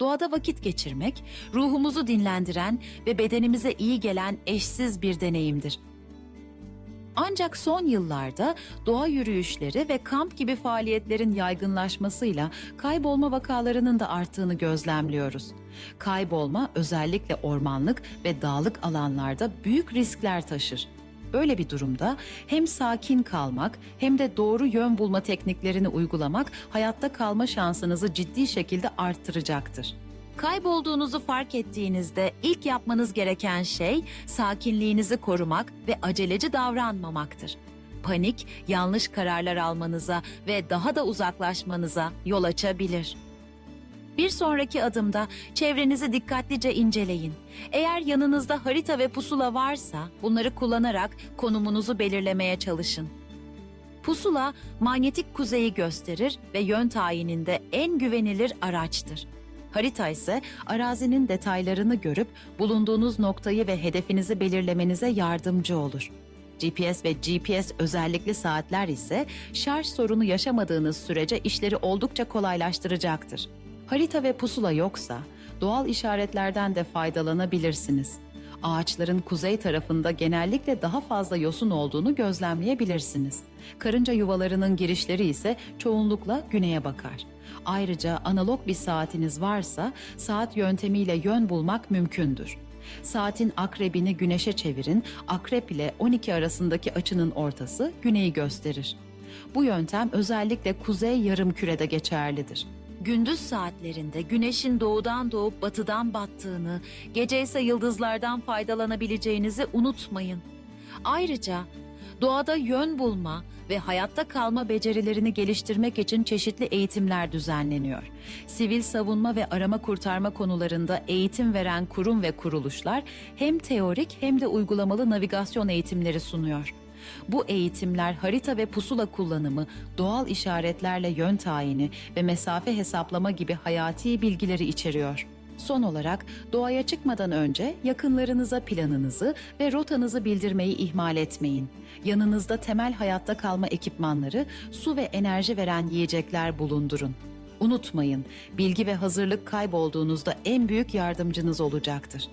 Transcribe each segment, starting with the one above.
Doğada vakit geçirmek, ruhumuzu dinlendiren ve bedenimize iyi gelen eşsiz bir deneyimdir. Ancak son yıllarda doğa yürüyüşleri ve kamp gibi faaliyetlerin yaygınlaşmasıyla kaybolma vakalarının da arttığını gözlemliyoruz. Kaybolma özellikle ormanlık ve dağlık alanlarda büyük riskler taşır. Böyle bir durumda hem sakin kalmak hem de doğru yön bulma tekniklerini uygulamak hayatta kalma şansınızı ciddi şekilde arttıracaktır. Kaybolduğunuzu fark ettiğinizde ilk yapmanız gereken şey sakinliğinizi korumak ve aceleci davranmamaktır. Panik, yanlış kararlar almanıza ve daha da uzaklaşmanıza yol açabilir. Bir sonraki adımda çevrenizi dikkatlice inceleyin. Eğer yanınızda harita ve pusula varsa bunları kullanarak konumunuzu belirlemeye çalışın. Pusula manyetik kuzeyi gösterir ve yön tayininde en güvenilir araçtır. Harita ise arazinin detaylarını görüp bulunduğunuz noktayı ve hedefinizi belirlemenize yardımcı olur. GPS ve GPS özellikli saatler ise şarj sorunu yaşamadığınız sürece işleri oldukça kolaylaştıracaktır. Harita ve pusula yoksa doğal işaretlerden de faydalanabilirsiniz. Ağaçların kuzey tarafında genellikle daha fazla yosun olduğunu gözlemleyebilirsiniz. Karınca yuvalarının girişleri ise çoğunlukla güneye bakar. Ayrıca analog bir saatiniz varsa saat yöntemiyle yön bulmak mümkündür. Saatin akrebini güneşe çevirin, akrep ile 12 arasındaki açının ortası güneyi gösterir. Bu yöntem özellikle kuzey yarımkürede geçerlidir. Gündüz saatlerinde güneşin doğudan doğup batıdan battığını, gece ise yıldızlardan faydalanabileceğinizi unutmayın. Ayrıca doğada yön bulma ve hayatta kalma becerilerini geliştirmek için çeşitli eğitimler düzenleniyor. Sivil savunma ve arama kurtarma konularında eğitim veren kurum ve kuruluşlar hem teorik hem de uygulamalı navigasyon eğitimleri sunuyor. Bu eğitimler harita ve pusula kullanımı, doğal işaretlerle yön tayini ve mesafe hesaplama gibi hayati bilgileri içeriyor. Son olarak doğaya çıkmadan önce yakınlarınıza planınızı ve rotanızı bildirmeyi ihmal etmeyin. Yanınızda temel hayatta kalma ekipmanları, su ve enerji veren yiyecekler bulundurun. Unutmayın, bilgi ve hazırlık kaybolduğunuzda en büyük yardımcınız olacaktır.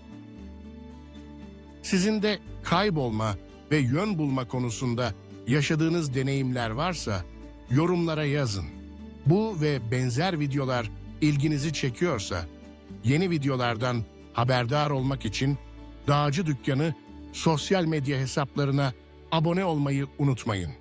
Sizin de kaybolma ve yön bulma konusunda yaşadığınız deneyimler varsa yorumlara yazın. Bu ve benzer videolar ilginizi çekiyorsa yeni videolardan haberdar olmak için Dağcı Dükkanı sosyal medya hesaplarına abone olmayı unutmayın.